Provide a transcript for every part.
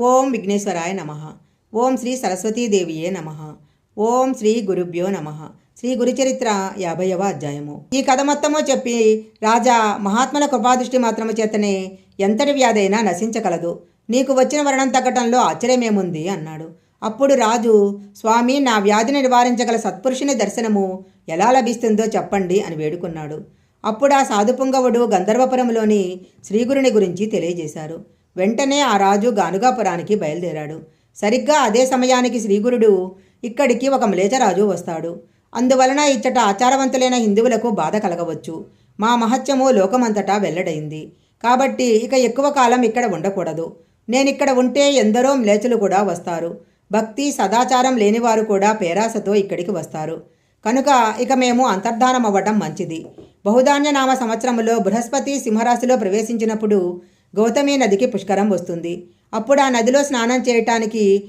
ఓం విఘ్నేశ్వరాయ నమ. ఓం శ్రీ సరస్వతీదేవియే నమ. ఓం శ్రీ గురుభ్యో నమ. శ్రీ గురుచరిత్ర యాభైవ అధ్యాయము. ఈ కథ మొత్తము చెప్పి రాజా మహాత్ముల కృపాదృష్టి మాత్రము చేతనే ఎంతటి వ్యాధైనా నశించగలదు. నీకు వచ్చిన వరణం తగ్గటంలో ఆశ్చర్యమేముంది? అన్నాడు. అప్పుడు రాజు స్వామి నా వ్యాధిని నివారించగల సత్పురుషుని దర్శనము ఎలా లభిస్తుందో చెప్పండి అని వేడుకున్నాడు. అప్పుడు ఆ సాధుపుంగవుడు గంధర్వపురంలోని శ్రీగురుని గురించి తెలియజేశారు. వెంటనే ఆ రాజు గానుగాపురానికి బయలుదేరాడు. సరిగ్గా అదే సమయానికి శ్రీగురుడు ఇక్కడికి ఒక మ్లేచరాజు వస్తాడు. అందువలన ఇచ్చట ఆచారవంతులైన హిందువులకు బాధ కలగవచ్చు. మా మహత్యము లోకమంతటా వెల్లడైంది. కాబట్టి ఇక ఎక్కువ కాలం ఇక్కడ ఉండకూడదు. నేనిక్కడ ఉంటే ఎందరో మ్లేచులు కూడా వస్తారు. భక్తి సదాచారం లేనివారు కూడా పేరాసతో ఇక్కడికి వస్తారు. కనుక ఇక మేము అంతర్ధానం అవ్వటం మంచిది. బహుధాన్య నామ సంవత్సరంలో బృహస్పతి సింహరాశిలో ప్రవేశించినప్పుడు గౌతమి నదికి పుష్కరం వస్తుంది. అప్పుడు ఆ నదిలో స్నానం చేయటానికి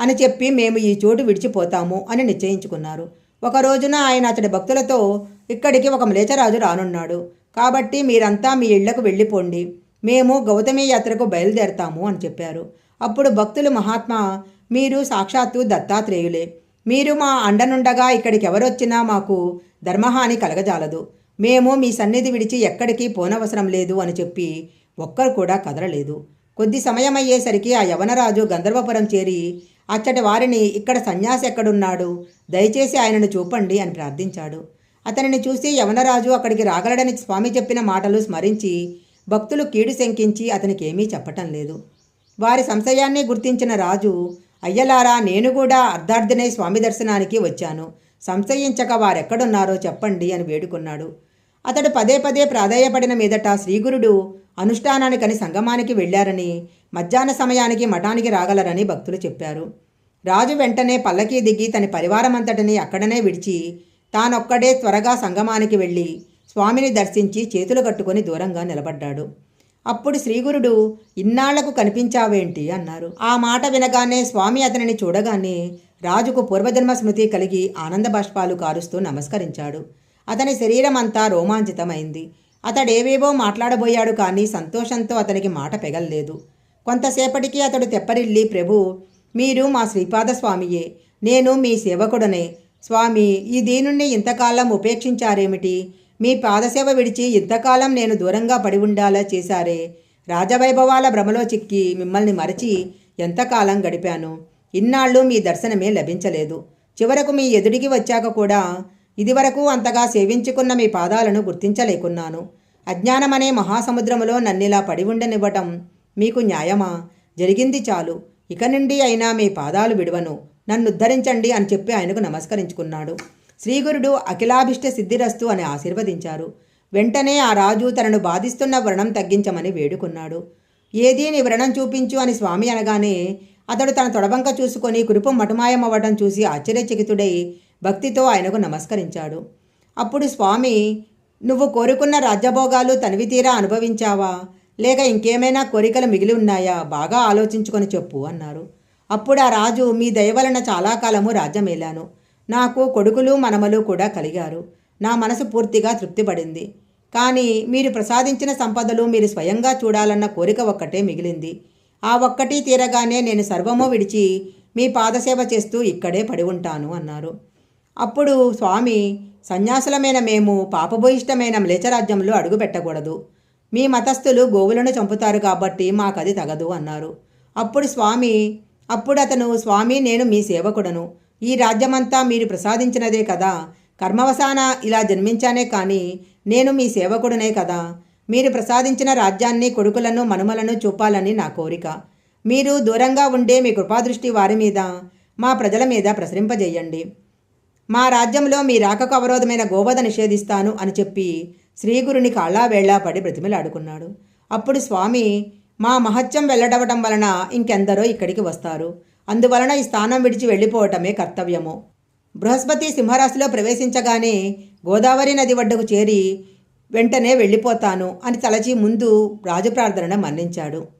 అని చెప్పి మేము ఈ చోటు విడిచిపోతాము అని నిశ్చయించుకున్నారు. ఒక రోజున ఆయన అతడి భక్తులతో ఇక్కడికి ఒక మ్లేచరాజు రానున్నాడు. కాబట్టి మీరంతా మీ ఇళ్ళకు వెళ్ళిపోండి. మేము గౌతమి యాత్రకు బయలుదేరతాము అని చెప్పారు. అప్పుడు భక్తులు మహాత్మా మీరు సాక్షాత్తు దత్తాత్రేయులే. మీరు మా అండనుండగా ఇక్కడికి ఎవరొచ్చినా మాకు ధర్మహాని కలగజాలదు. మేము మీ సన్నిధి విడిచి ఎక్కడికి పోనవసరం లేదు అని చెప్పి ఒక్కరు కూడా కదలలేదు. కొద్ది సమయం అయ్యేసరికి ఆ యవనరాజు గంధర్వపురం చేరి అచ్చటి వారిని ఇక్కడ సన్యాసి ఎక్కడున్నాడు? దయచేసి ఆయనను చూపండి అని ప్రార్థించాడు. అతనిని చూసి యవనరాజు అక్కడికి రాగలడని స్వామి చెప్పిన మాటలు స్మరించి భక్తులు కీడు శంకించి అతనికి ఏమీ చెప్పటం లేదు. వారి సంశయాన్ని గుర్తించిన రాజు అయ్యలారా నేను కూడా అర్ధార్థినై స్వామి దర్శనానికి వచ్చాను. సంశయించక వారెక్కడున్నారో చెప్పండి అని వేడుకున్నాడు. అతడు పదే పదే ప్రాధాయపడిన మీదట శ్రీగురుడు అనుష్ఠానానికని సంగమానికి వెళ్ళారని మధ్యాహ్న సమయానికి మఠానికి రాగలరని భక్తులు చెప్పారు. రాజు వెంటనే పల్లకీ దిగి తన పరివారమంతటిని అక్కడనే విడిచి తానొక్కడే త్వరగా సంగమానికి వెళ్ళి స్వామిని దర్శించి చేతులు కట్టుకొని దూరంగా నిలబడ్డాడు. అప్పుడు శ్రీగురుడు ఇన్నాళ్ళకు కనిపించావేంటి? అన్నారు. ఆ మాట వినగానే స్వామి అతనిని చూడగానే రాజుకు పూర్వజన్మ స్మృతి కలిగి ఆనంద బాష్పాలు కారుస్తూ నమస్కరించాడు. అతని శరీరం అంతా రోమాంచితమైంది. అతడేవేవో మాట్లాడబోయాడు కానీ సంతోషంతో అతనికి మాట పెగల్లేదు. కొంతసేపటికి అతడు తెప్పరిల్లి ప్రభు మీరు మా శ్రీపాద స్వామియే నేను మీ సేవకుడనే. స్వామి ఈ దీనుణ్ణి ఇంతకాలం ఉపేక్షించారేమిటి? మీ పాదసేవ విడిచి ఇంతకాలం నేను దూరంగా పడి ఉండాలా చేశారే? రాజవైభవాల భ్రమలో చిక్కి మిమ్మల్ని మరచి ఎంతకాలం గడిపాను? ఇన్నాళ్ళు మీ దర్శనమే లభించలేదు. చివరకు మీ ఎదుడికి వచ్చాక కూడా ఇదివరకు అంతగా సేవించుకున్న మీ పాదాలను గుర్తించలేకున్నాను. అజ్ఞానమనే మహాసముద్రములో నన్నిలా పడి ఉండనివ్వటం మీకు న్యాయమా? జరిగింది చాలు. ఇక నుండి అయినా మీ పాదాలు విడవను. నన్ను ఉద్ధరించండి అని చెప్పి ఆయనకు నమస్కరించుకున్నాడు. శ్రీగురుడు అఖిలాభిష్ట సిద్ధిరస్తు అని ఆశీర్వదించారు. వెంటనే ఆ రాజు తనను బాధిస్తున్న వ్రణం తగ్గించమని వేడుకున్నాడు. ఏదీ నీ వ్రణం చూపించు అని స్వామి అనగానే అతడు తన తొడబంక చూసుకొని కురుపు మటుమాయమవ్వడం చూసి ఆశ్చర్యచకితుడై భక్తితో ఆయనకు నమస్కరించాడు. అప్పుడు స్వామి నువ్వు కోరుకున్న రాజ్యభోగాలు తనివితీరా అనుభవించావా? లేక ఇంకేమైనా కోరికలు మిగిలి ఉన్నాయా? బాగా ఆలోచించుకొని చెప్పు అన్నారు అప్పుడు ఆ రాజు మీ దయవలన చాలా కాలము రాజ్యమేలాను. నాకు కొడుకులు మనమలు కూడా కలిగారు. నా మనసు పూర్తిగా తృప్తిపడింది. కానీ మీరు ప్రసాదించిన సంపదలు మీరు స్వయంగా చూడాలన్న కోరిక ఒక్కటే మిగిలింది. ఆ ఒక్కటి తీరగానే నేను సర్వము విడిచి మీ పాదసేవ చేస్తూ ఇక్కడే పడి ఉంటాను అన్నారు. అప్పుడు స్వామి సన్యాసులమైన మేము పాపభూయిష్టమైన మ్లేచరాజ్యంలో అడుగుపెట్టకూడదు. మీ మతస్థులు గోవులను చంపుతారు కాబట్టి మాకది తగదు అన్నారు. అప్పుడు స్వామి అప్పుడు అతను స్వామి నేను మీ సేవకుడను. ఈ రాజ్యమంతా మీరు ప్రసాదించినదే కదా. కర్మవసాన ఇలా జన్మించానే కానీ నేను మీ సేవకుడనే కదా. మీరు ప్రసాదించిన రాజ్యాన్ని కొడుకులను మనుమలను చూపాలని నా కోరిక. మీరు దూరంగా ఉండే మీ కృపాదృష్టి వారి మీద మా ప్రజల మీద ప్రసరింపజేయండి. మా రాజ్యంలో మీ రాకకు అవరోధమైన గోవధ నిషేధిస్తాను అని చెప్పి శ్రీగురుని కాళ్ళా వేళ్ళా పడి బ్రతిమిలాడుకున్నాడు. అప్పుడు స్వామి మా మహత్యం వెళ్ళడవటం వలన ఇంకెందరో ఇక్కడికి వస్తారు. అందువలన ఈ స్థానం విడిచి వెళ్ళిపోవటమే కర్తవ్యము. బృహస్పతి సింహరాశిలో ప్రవేశించగానే గోదావరి నది వడ్డకు చేరి వెంటనే వెళ్ళిపోతాను అని తలచి ముందు రాజు ప్రార్థనను మన్నించాడు.